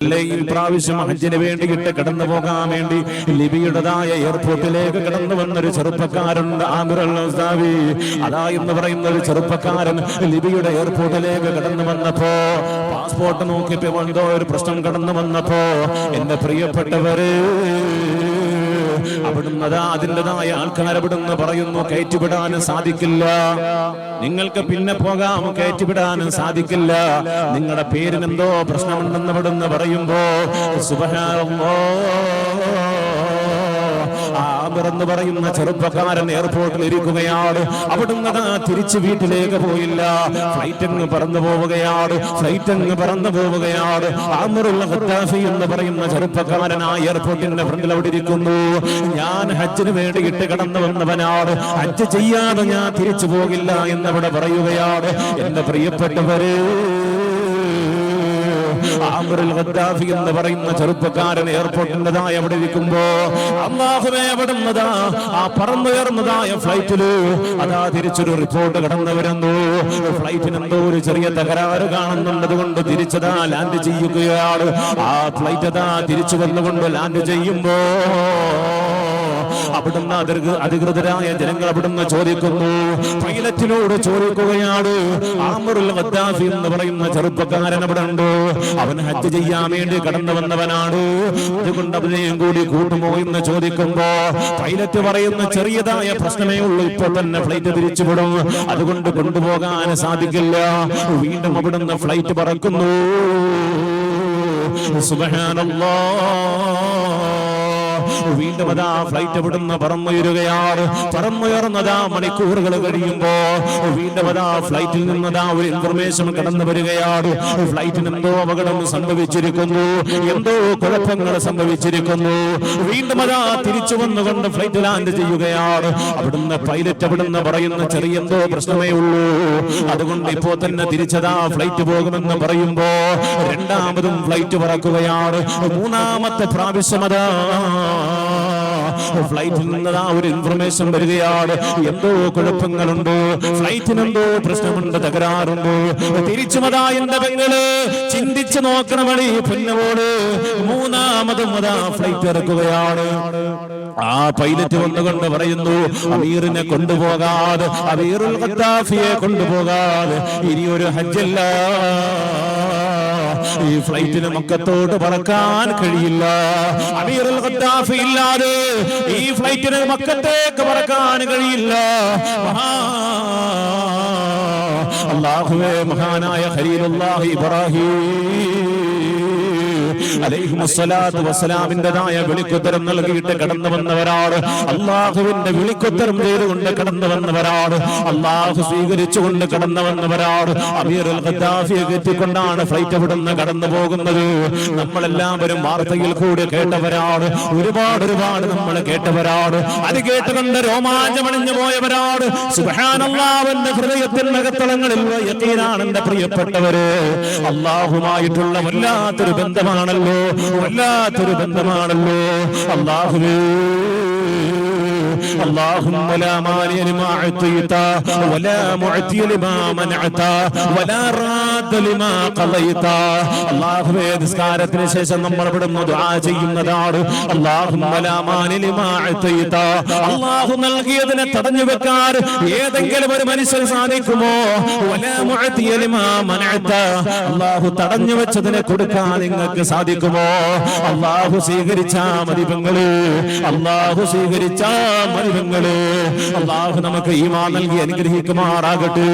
അല്ലേ ഈ പ്രാവശ്യം ഹജ്ജിന് വേണ്ടിയിട്ട് കടന്നു പോകാൻ വേണ്ടി ലിബിയുടേതായ എയർപോർട്ടിലേക്ക് കടന്നു വന്നൊരു ചെറുപ്പക്കാരുണ്ട് ഉസ്താവി. അതാ എന്ന് പറയുന്ന ഒരു ചെറുപ്പക്കാരൻ ലിബിയുടെ എയർപോർട്ടിലേക്ക് കടന്നു വന്നപ്പോ പാസ്പോർട്ട് നോക്കിയപ്പോ എന്തോ ഒരു പ്രശ്നം കടന്നു വന്നപ്പോ എന്റെ പ്രിയപ്പെട്ടവര് അവിടുന്ന് അതാ അതിന്റെതായ ആൾക്കാർ അവിടുന്ന് പറയുന്നു കയറ്റിവിടാൻ സാധിക്കില്ല. നിങ്ങൾക്ക് പിന്നെ പോകാം കയറ്റിവിടാൻ സാധിക്കില്ല. നിങ്ങളുടെ പേരിനെന്തോ പ്രശ്നമുണ്ടെന്ന് അവിടുന്ന് പറയുമ്പോ സുബഹാനല്ലാ. എന്ന് പറയുന്ന ചെറുപ്പക്കാരൻ എയർപോർട്ടിൽ ഇരിക്കുകയാണ്. അവിടുന്ന് തിരിച്ച് വീട്ടിലേക്ക് പോയില്ല. ഫ്ലൈറ്റ് അങ്ങ് പറന്നു പോവുകയാണ്. ഫ്ലൈറ്റ് അങ്ങ് പറന്നു പോവുകയാണ്. ആമറുള്ള ഖത്താഫി എന്ന് പറയുന്ന ചെറുപ്പക്കാരൻ ആ എയർപോർട്ടിന്റെ ഫ്രണ്ടിൽ അവിടെ ഇരിക്കുന്നു. ഞാൻ ഹജ്ജിന് വേണ്ടി ഇട്ട് കടന്നു വന്നവനാണ്. ഹജ്ജ് ചെയ്യാതെ ഞാൻ തിരിച്ചു പോകില്ല എന്നവിടെ പറയുകയാണ്. എന്റെ പ്രിയപ്പെട്ടവര് ആമിറുൽ ഗദ്ദാഫി എന്ന് പറയുന്ന ചെറുപ്പക്കാരൻ എയർപോർട്ടിന്റെതായ അവിടെ ഇരിക്കുമ്പോ അള്ളാഹുവേ അവിടുന്നതാ ആ പറന്നുയർന്നതായ ഫ്ലൈറ്റിൽ അതാ തിരിച്ചൊരു റിപ്പോർട്ട് കടന്നു വരുന്നു. ഫ്ലൈറ്റിന് എന്തോ ഒരു ചെറിയ തകരാറ് കാണുന്നുള്ളത് കൊണ്ട് തിരിച്ചതാ ലാൻഡ് ചെയ്യുകയാണ്. ആ ഫ്ലൈറ്റ് അതാ തിരിച്ചു വന്നുകൊണ്ട് ലാൻഡ് ചെയ്യുമ്പോ അവിടുന്ന് അധികൃ- അധികൃതരായ ജനങ്ങൾ അവിടുന്ന് ചോദിക്കുന്നു. പൈലറ്റിനോട് ചോദിക്കുകയാണ് ആമറുൽ ഖദ്ദാഫി എന്ന് പറയുന്ന ചെറുപ്പക്കാരൻ അവിടെ ഉണ്ട്. അവൻ ഹജ്ജ് ചെയ്യാൻ വേണ്ടി കടന്നു വന്നവനാണ്. അതുകൊണ്ട് അവനെയും കൂടി കൂട്ടുമോ എന്ന് ചോദിക്കുമ്പോ പൈലറ്റ് പറയുന്ന ചെറിയതായ പ്രശ്നമേ ഉള്ളൂ. ഇപ്പോൾ തന്നെ ഫ്ലൈറ്റ് തിരിച്ചുവിടും അതുകൊണ്ട് കൊണ്ടുപോകാൻ സാധിക്കില്ല. വീണ്ടും അവിടുന്ന് ഫ്ലൈറ്റ് പറക്കുന്നു. സുബഹാനല്ലാ. വീണ്ടും അതാ ഫ്ലൈറ്റ് വിടുന്ന പറന്നുയരുകയാണ് പറന്നുയർന്നതാ മണിക്കൂറുകൾ കഴിയുമ്പോ വീണ്ടും അതാ ഫ്ലൈറ്റിൽ നിന്നതാ ഒരു ഇൻഫർമേഷൻ കടന്നു വരികയാണ് ഫ്ലൈറ്റിന് എന്തോ അപകടം സംഭവിച്ചിരിക്കുന്നു. എന്തോ കുഴപ്പങ്ങൾ സംഭവിച്ചിരിക്കുന്നു. വീണ്ടും അതാ തിരിച്ചു വന്നുകൊണ്ട് ഫ്ലൈറ്റ് ലാൻഡ് ചെയ്യുകയാണ് അവിടുന്ന് പൈലറ്റ് അവിടുന്ന് പറയുന്ന ചെറിയ എന്തോ പ്രശ്നമേ ഉള്ളൂ. അതുകൊണ്ട് ഇപ്പോ തന്നെ തിരിച്ചതാ ഫ്ലൈറ്റ് പോകുമെന്ന് പറയുമ്പോ രണ്ടാമതും ഫ്ലൈറ്റ് പറക്കുകയാണ് മൂന്നാമത്തെ പ്രാവശ്യം അതാ ഫ്ലൈറ്റിൽ നിന്നതാ ഒരു ഇൻഫർമേഷൻ വരികയാണ്. എന്തോ കുഴപ്പങ്ങളുണ്ട്. ഫ്ലൈറ്റിന് എന്തോ പ്രശ്നമുണ്ട് തകരാറുണ്ട്. തിരിച്ചു മതാ എന്റെ പെങ്ങൾ. ചിന്തിച്ചു നോക്കണമണി പൊന്നവോട്. മൂന്നാമതും അതാ ഫ്ലൈറ്റ് ഇറക്കുകയാണ്. ആ പൈലറ്റ് വന്നുകൊണ്ട് പറയുന്നു അമീറിനെ കൊണ്ടുപോകാതെ അമീറുൽ ഖത്താഫിയെ കൊണ്ടുപോകാതെ ഇനിയൊരു ഹജ്ജല്ല. ഈ ഫ്ലൈറ്റിന് മക്കത്തോട് പറക്കാൻ കഴിയില്ല. അമീർ ഖദ്ദാഫി ഇല്ലാതെ ഈ ഫ്ലൈറ്റിന് മക്കത്തേക്ക് പറക്കാൻ കഴിയില്ല. അള്ളാഹുവേ മഹാനായ ഖലീലുല്ലാഹി ഇബ്രാഹിം. വസ്സലാമിന്റേതായ വിളിക്കുത്തരം നൽകിയിട്ട് കടന്നു വന്നവരാണ് അള്ളാഹുവിന്റെ വിളിക്കുത്തരം ചെയ്തുകൊണ്ട് കടന്നു വന്നവരാണ് അള്ളാഹു സ്വീകരിച്ചുകൊണ്ട് കടന്നു വന്നവരാണ് അമീറുൽ ഖദ്ദാഫിയെ കെറ്റിക്കൊണ്ടാണ് ഫ്ലൈറ്റ് അവിടുന്ന് കടന്നു പോകുന്നത് നമ്മളെല്ലാവരും വാർത്തയിൽ കൂടി കേട്ടവരാണ്. ഒരുപാട് ഒരുപാട് നമ്മൾ കേട്ടവരാണ്. അത് കേട്ടുകൊണ്ട് രോമാഞ്ചമണിഞ്ഞു പോയവരാണ്. സുബ്ഹാനല്ലാഹുവിന്റെ ഹൃദയത്തിന്റെ അകത്തളങ്ങളിൽ യക്കീനാണ് എന്റെ പ്രിയപ്പെട്ടവര്. അള്ളാഹുമായിട്ടുള്ള വല്ലാത്തൊരു ബന്ധമാണല്ലോ. വല്ലാത്തൊരു ബന്ധമാണല്ലോ അള്ളാഹുവേ اللهم لا مانع لما اعطيت ولا معطي لما منعت ولا راد لما قضيت അള്ളാഹുവേ നിസ്കാരത്തിന് ശേഷം നമ്മൾ ഇവിടുന്ന് ദുആ ചെയ്യുന്നതാണ് اللهم لا مانع لما اعطيت അള്ളാഹു നൽകിയതിനെ തടഞ്ഞു വെക്കാൻ ഏതെങ്കിലും ഒരു മനുഷ്യൻ സാധിക്കുമോ ولا معطي لما منعت അള്ളാഹു തടഞ്ഞു വെച്ചതിനെ കൊടുക്കാൻ നിങ്ങൾക്ക് സാധിക്കുമോ അള്ളാഹു സ്വീകരിച്ചാ മതി പെങ്ങൾ. അള്ളാഹു സ്വീകരിച്ചാ മതി പെങ്ങൾ. അള്ളാഹു നമുക്ക് ഈമാ നൽകി അനുഗ്രഹിക്കുമാറാകട്ടെ.